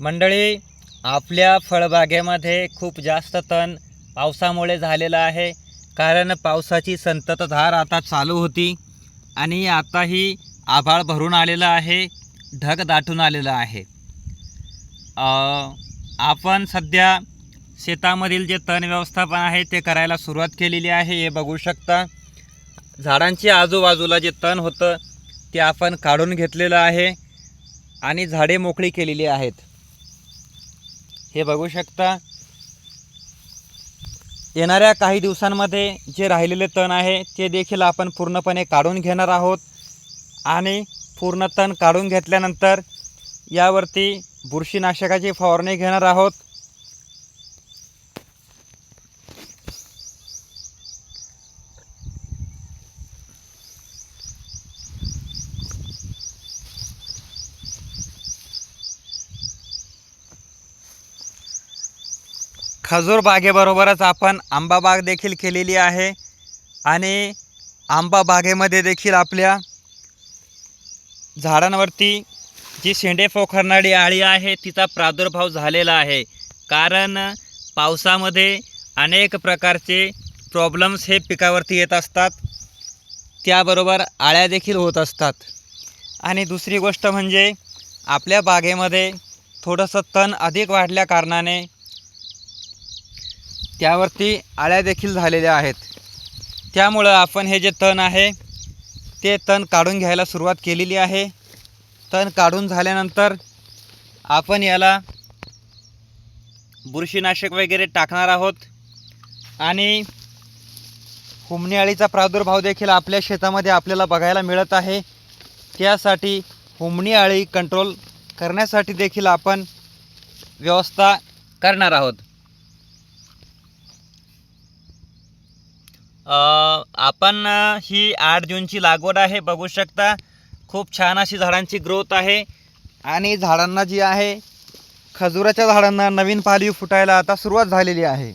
मंडळी आपल्या फळबागेमध्ये खूप जास्त तण पावसामुळे झालेलं आहे. कारण पावसाची संततधार आता चालू होती आणि आताही आभाळ भरून आलेलं आहे ढग दाटून आलेलं आहे. आपण सध्या शेतामधील जे तण व्यवस्थापन आहे ते करायला सुरुवात केलेली आहे. हे बघू शकता. झाडांची आजूबाजूला जे तण होतं ते आपण काढून घेतलेलं आहे. आणि झाडे मोकळी केलेली आहेत. हे बघू शकता. येणाऱ्या काही दिवसांमध्ये जे राहिलेले तण आहे ते देखील आपण पूर्णपणे काढून घेणार आहोत. आणि पूर्ण तण काढून घेतल्यानंतर यावरती बुरशीनाशकाची फवारणी घेणार आहोत. खजूर बागेबरोबरच आपण आंबा बाग देखील केलेली आहे. आणि आंबा बागेमध्ये देखील आपल्या झाडांवरती जी शेंडे पोखरणारी आळी आहे तिचा प्रादुर्भाव झालेला आहे. कारण पावसामध्ये अनेक प्रकारचे प्रॉब्लेम्स हे पिकावरती येत असतात. त्याबरोबर आळ्या देखील होत असतात. आणि दुसरी गोष्ट म्हणजे आपल्या बागेमध्ये थोडंसं तण अधिक वाढल्या कारणाने त्यावरती आळ्या देखील झालेल्या आहेत. त्यामुळं आपण हे जे तण आहे ते तण काढून घ्यायला सुरुवात केलेली आहे. तण काढून झाल्यानंतर आपण याला बुरशीनाशक वगैरे टाकणार आहोत. आणि हुमणी अळीचा प्रादुर्भाव देखील आपल्या शेतामध्ये आपल्याला बघायला मिळत आहे. त्यासाठी हुमणी अळी कंट्रोल करण्यासाठी देखील आपण व्यवस्था करणार आहोत. आपण ही आठ जूनची लागवड आहे. बघू शकता खूप छान अशी झाडांची ग्रोथ आहे. आणि झाडांना जी आहे खजुराच्या झाडांना नवीन पालवी फुटायला आता सुरुवात झालेली आहे.